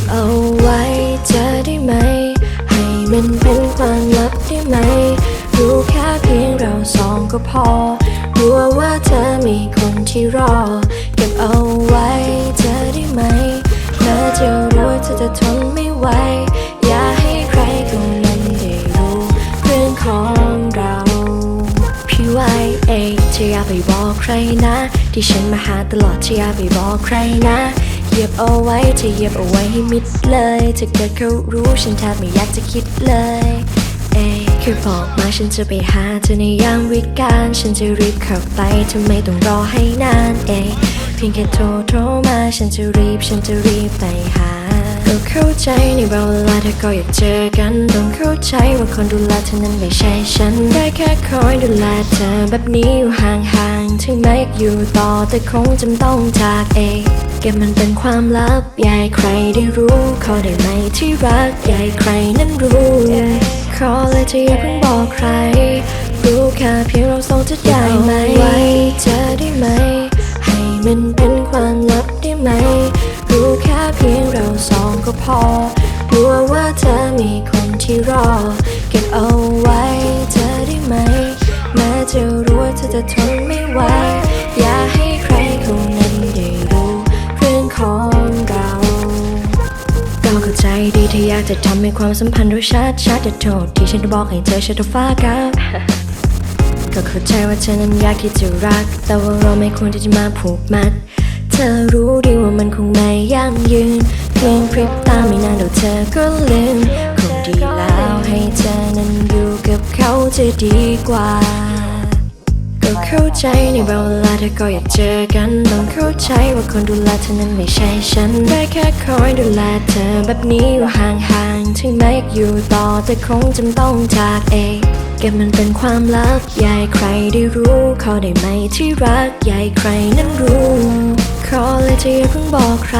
บเอาไว้จะได้ไหม ให้มันเป็นความลับได้ไหม รู้แค่เพียงเราสองก็พอกลัวว่าเธอมีคนที่รอ เก็บเอาไว้จะได้ไหมแม้จะรู้ว่าเธอจะทนไม่ไหว อย่าให้ใครคนนั้นได้รู้เรื่องของเราพี่ไว้เองจะอย่าไปบอกใครนะ ที่ฉันมาหาตลอดจะอย่าไปบอกใครนะ เหยียบเอาไว้จะเหยียบเอาไว้ให้มิดเลยถ้าเกิดเขารู้ฉันแทบไม่อยากจะคิดเลย เอ้ยคือบอกมาฉันจะไปหาเธอในยามวิกาลฉันจะรีบเข้าไปเธอไมต้องรอให้นานเอ้ยเพียงแค่โทรโทรมาฉันจะรีบฉันจะรีบไปหาก็เข้าใจในบางเวลาเธอก็อยากเจอกันต้องเข้าใจว่าคนดูแลเธอนั้นไม่ใช่ฉันได้แค่คอยดูแลเธอแบบนี้อยู่ห่างๆถึงแม้อยากอยู่ต่อแต่คงจำต้องจากเอง เก็บมันเป็นความลับอยาให้ใครได้รู้ขอได้ไหมที่รักอยาให้ใครนั้นรู้ ขอเลยเธอย่าเพิ่งบอกใคร รู้แค่เพียงเราสองจะได้ไหมไว้จะได้ไหม ให้มันเป็นความลับได้ไหม รู้แค่เพียงเราสองก็พอกลัวว่าเธอมีคนที่รอ เก็บเอาไว้เธอได้ไหม แม้จะรู้ว่าเธอจะทนไม่ไหว อย่าให้ อยากจะทำให้ความสัมพันธ์ดูชัดชัดแต่โทษที่ฉันบอกให้เธอชัดฟ้ากับก็เข้าใจว่าเธอนั้นอยากที่จะรัก แต่ว่าเราไม่ควรที่จะมาผูกมัด เธอรู้ดีว่ามันคงไม่ยั่งยืน เพียงพริบตาไม่นานเดี๋ยวเธอก็ลืมคงดีแล้วให้เธอนั้นอยู่กับเขาจะดีกว่า ก็เข้าใจในบางเวลาเธอก็อยากเจอกัน ต้องเข้าใจว่าคนดูแลเธอนั้นไม่ใช่ฉัน ได้แค่คอยดูแลเธอแบบนี้อยู่ห่างๆ ถึงแม้อยากอยู่ต่อแต่คงจำต้องจากเองเก็บมันเป็นความลับยาให้ใครได้รู้ขอได้ไหมที่รักยาให้ใครนั้นรู้ ขอเลยเธออย่าเพิ่งบอกใคร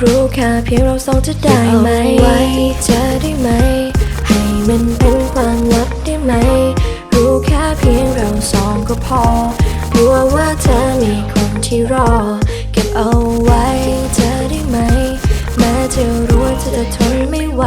รู้แค่เพียงเราสองจะได้ไหมไว้จะได้ไหม ให้มันเป็นความลับ ก็พอกลัวว่าเธอมีคนที่รอ เก็บเอาไว้เธอได้ไหม แม้จะรู้ว่าเธอจะทนไม่ไหว